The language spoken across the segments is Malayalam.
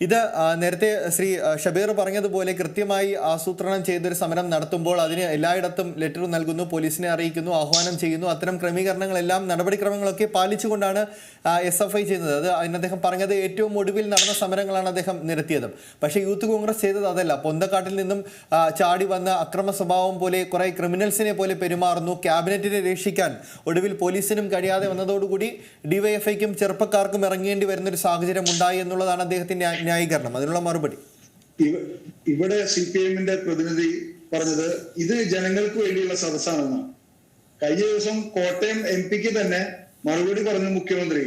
ഇത് നേരത്തെ ശ്രീ ഷബീർ പറഞ്ഞതുപോലെ കൃത്യമായി ആസൂത്രണം ചെയ്തൊരു സമരം നടത്തുമ്പോൾ അതിന് എല്ലായിടത്തും ലെറ്റർ നൽകുന്നു പോലീസിനെ അറിയിക്കുന്നു ആഹ്വാനം ചെയ്യുന്നു. അത്തരം ക്രമീകരണങ്ങളെല്ലാം നടപടിക്രമങ്ങളൊക്കെ പാലിച്ചുകൊണ്ടാണ് എസ് എഫ് ഐ ചെയ്യുന്നത്. അത് അതിന് അദ്ദേഹം പറഞ്ഞത് ഏറ്റവും ഒടുവിൽ നടന്ന സമരങ്ങളാണ് അദ്ദേഹം നിരത്തിയത്. പക്ഷേ യൂത്ത് കോൺഗ്രസ് ചെയ്തത് അതല്ല. പൊന്തക്കാട്ടിൽ നിന്നും ചാടി വന്ന അക്രമ സ്വഭാവം പോലെ കുറെ ക്രിമിനൽസിനെ പോലെ പെരുമാറുന്നു. ക്യാബിനറ്റിനെ രക്ഷിക്കാൻ ഒടുവിൽ പോലീസിനും കഴിയാതെ വന്നതോടുകൂടി ഡിവൈഎഫ്ഐക്കും ചെറുപ്പക്കാർക്കും ഇറങ്ങേണ്ടി വരുന്നൊരു സാഹചര്യം ഉണ്ടായി എന്നുള്ളതാണ് അദ്ദേഹത്തിന്റെ ന്യാ- ന്യായീകരണം അതിനുള്ള മറുപടി. ഇവിടെ സി പി എമ്മിന്റെ പ്രതിനിധി പറഞ്ഞത് ഇത് ജനങ്ങൾക്ക് വേണ്ടിയുള്ള സദസ്സാണെന്ന്. കഴിഞ്ഞ ദിവസം കോട്ടയം എം പിക്ക് തന്നെ മറുപടി പറഞ്ഞു മുഖ്യമന്ത്രി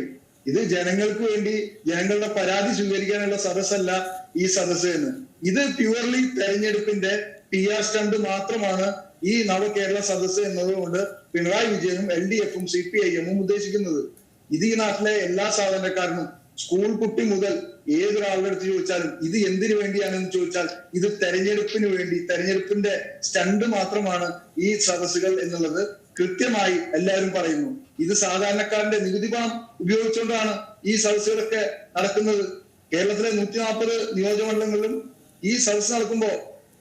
ഇത് ജനങ്ങൾക്ക് വേണ്ടി ജനങ്ങളുടെ പരാതി സ്വീകരിക്കാനുള്ള സദസ്സല്ല ഈ സദസ്സ് എന്ന്. ഇത് പ്യുവർലി തെരഞ്ഞെടുപ്പിന്റെ പി ആർ സ്റ്റണ്ട് മാത്രമാണ് ഈ നവകേരള സദസ്സ് എന്നതുകൊണ്ട് പിണറായി വിജയനും എൽ ഡി എഫും സി പി ഐ എമ്മും ഉദ്ദേശിക്കുന്നത്. ഇത് ഈ നാട്ടിലെ എല്ലാ സാധാരണക്കാരനും സ്കൂൾ കുട്ടി മുതൽ ഏതൊരാളുടെ അടുത്ത് ചോദിച്ചാലും ഇത് എന്തിനു വേണ്ടിയാണെന്ന് ചോദിച്ചാൽ ഇത് തെരഞ്ഞെടുപ്പിന് വേണ്ടി തെരഞ്ഞെടുപ്പിന്റെ സ്റ്റണ്ട് മാത്രമാണ് ഈ സദസ്സുകൾ എന്നുള്ളത് കൃത്യമായി എല്ലാവരും പറയുന്നു. ഇത് സാധാരണക്കാരന്റെ നികുതി പണം ഉപയോഗിച്ചുകൊണ്ടാണ് ഈ സദസ്സുകളൊക്കെ നടക്കുന്നത്. കേരളത്തിലെ നൂറ്റി നാൽപ്പത് നിയോജകമണ്ഡലങ്ങളിലും ഈ സദസ്സ് നടക്കുമ്പോൾ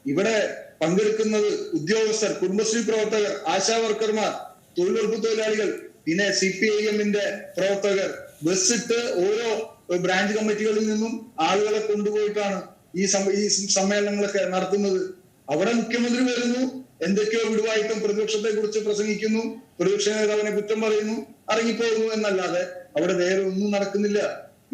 ഇവിടെ പങ്കെടുക്കുന്നത് ഉദ്യോഗസ്ഥർ കുടുംബശ്രീ പ്രവർത്തകർ ആശാ വർക്കർമാർ തൊഴിലുറപ്പ് തൊഴിലാളികൾ പിന്നെ സി പി ഐ എമ്മിന്റെ പ്രവർത്തകർ ബസ്സിട്ട് ഓരോ ബ്രാഞ്ച് കമ്മിറ്റികളിൽ നിന്നും ആളുകളെ കൊണ്ടുപോയിട്ടാണ് ഈ സമ്മേളനങ്ങളൊക്കെ നടത്തുന്നത്. അവിടെ മുഖ്യമന്ത്രി വരുന്നു എന്തൊക്കെയോ വിടുവായിട്ടും പ്രതിപക്ഷത്തെ കുറിച്ച് പ്രസംഗിക്കുന്നു പ്രതിപക്ഷ നേതാവിനെ കുറ്റം പറയുന്നു ഇറങ്ങിപ്പോകുന്നു എന്നല്ലാതെ അവിടെ വേറെ ഒന്നും നടക്കുന്നില്ല.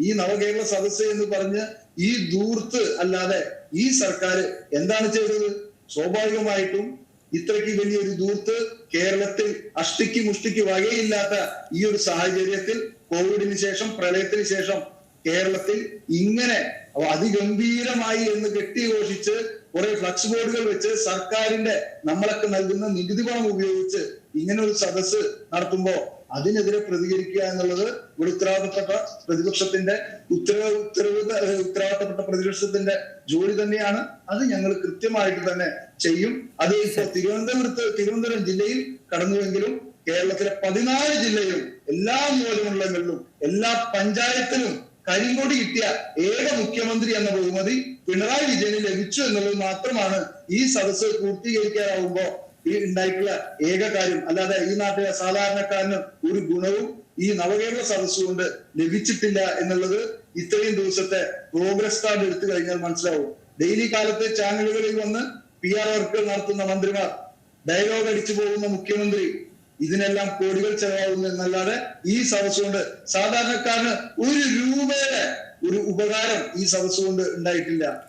ഈ നവകേരള സദസ്സ് എന്ന് പറഞ്ഞ് ഈ ദൂർത്ത് അല്ലാതെ ഈ സർക്കാർ എന്താണ് ചെയ്തത്? സ്വാഭാവികമായിട്ടും ഇത്രയ്ക്ക് വലിയൊരു ദൂർത്ത് കേരളത്തിൽ അഷ്ടിക്ക് മുഷ്ടിക്ക് വകയില്ലാത്ത ഈ ഒരു സാഹചര്യത്തിൽ കോവിഡിന് ശേഷം പ്രളയത്തിന് ശേഷം കേരളത്തിൽ ഇങ്ങനെ അതിഗംഭീരമായി എന്ന് കെട്ടിഘോഷിച്ച് കുറെ ഫ്ലക്സ് ബോർഡുകൾ വെച്ച് സർക്കാരിന്റെ നമ്മളൊക്കെ നൽകുന്ന നികുതി പണം ഉപയോഗിച്ച് ഇങ്ങനെ ഒരു സദസ്സ് നടത്തുമ്പോ അതിനെതിരെ പ്രതികരിക്കുക എന്നുള്ളത് ഒരു ഉത്തരവാദിത്തപ്പെട്ട പ്രതിപക്ഷത്തിന്റെ ഉത്തരവ് ഉത്തരവ് ഉത്തരവാദിത്തപ്പെട്ട പ്രതിപക്ഷത്തിന്റെ ജോലി തന്നെയാണ്. അത് ഞങ്ങൾ കൃത്യമായിട്ട് തന്നെ ചെയ്യും. അത് ഇപ്പൊ തിരുവനന്തപുരത്ത് തിരുവനന്തപുരം ജില്ലയിൽ കടന്നുവെങ്കിലും കേരളത്തിലെ പതിനാല് ജില്ലയിലും എല്ലാ മൂലമുള്ളങ്ങളിലും എല്ലാ പഞ്ചായത്തിലും കരിങ്കൊടി കിട്ടിയ ഏക മുഖ്യമന്ത്രി എന്ന ബഹുമതി പിണറായി വിജയന് ലഭിച്ചു എന്നുള്ളത് മാത്രമാണ് ഈ സദസ്സ് പൂർത്തീകരിക്കാനാവുമ്പോ ഈ ഉണ്ടായിട്ടുള്ള ഏക കാര്യം അല്ലാതെ ഈ നാട്ടിലെ സാധാരണക്കാരന് ഒരു ഗുണവും ഈ നവകേരള സദസ് കൊണ്ട് ലഭിച്ചിട്ടില്ല എന്നുള്ളത് ഇത്രയും ദിവസത്തെ പ്രോഗ്രസ് കാർഡ് എടുത്തു കഴിഞ്ഞാൽ മനസ്സിലാവും. ഡെയിലി കാലത്തെ ചാനലുകളിൽ വന്ന് പി ആർ വർക്കുകൾ നടത്തുന്ന മന്ത്രിമാർ ഡയലോഗ് അടിച്ചു പോകുന്ന മുഖ്യമന്ത്രി ഇതിനെല്ലാം കോടികൾ ചെലവാകുന്നു എന്നല്ലാതെ ഈ സദസ് കൊണ്ട് സാധാരണക്കാരന് ഒരു രൂപയുടെ ഒരു ഉപകാരം ഈ സദസ് കൊണ്ട് ഉണ്ടായിട്ടില്ല.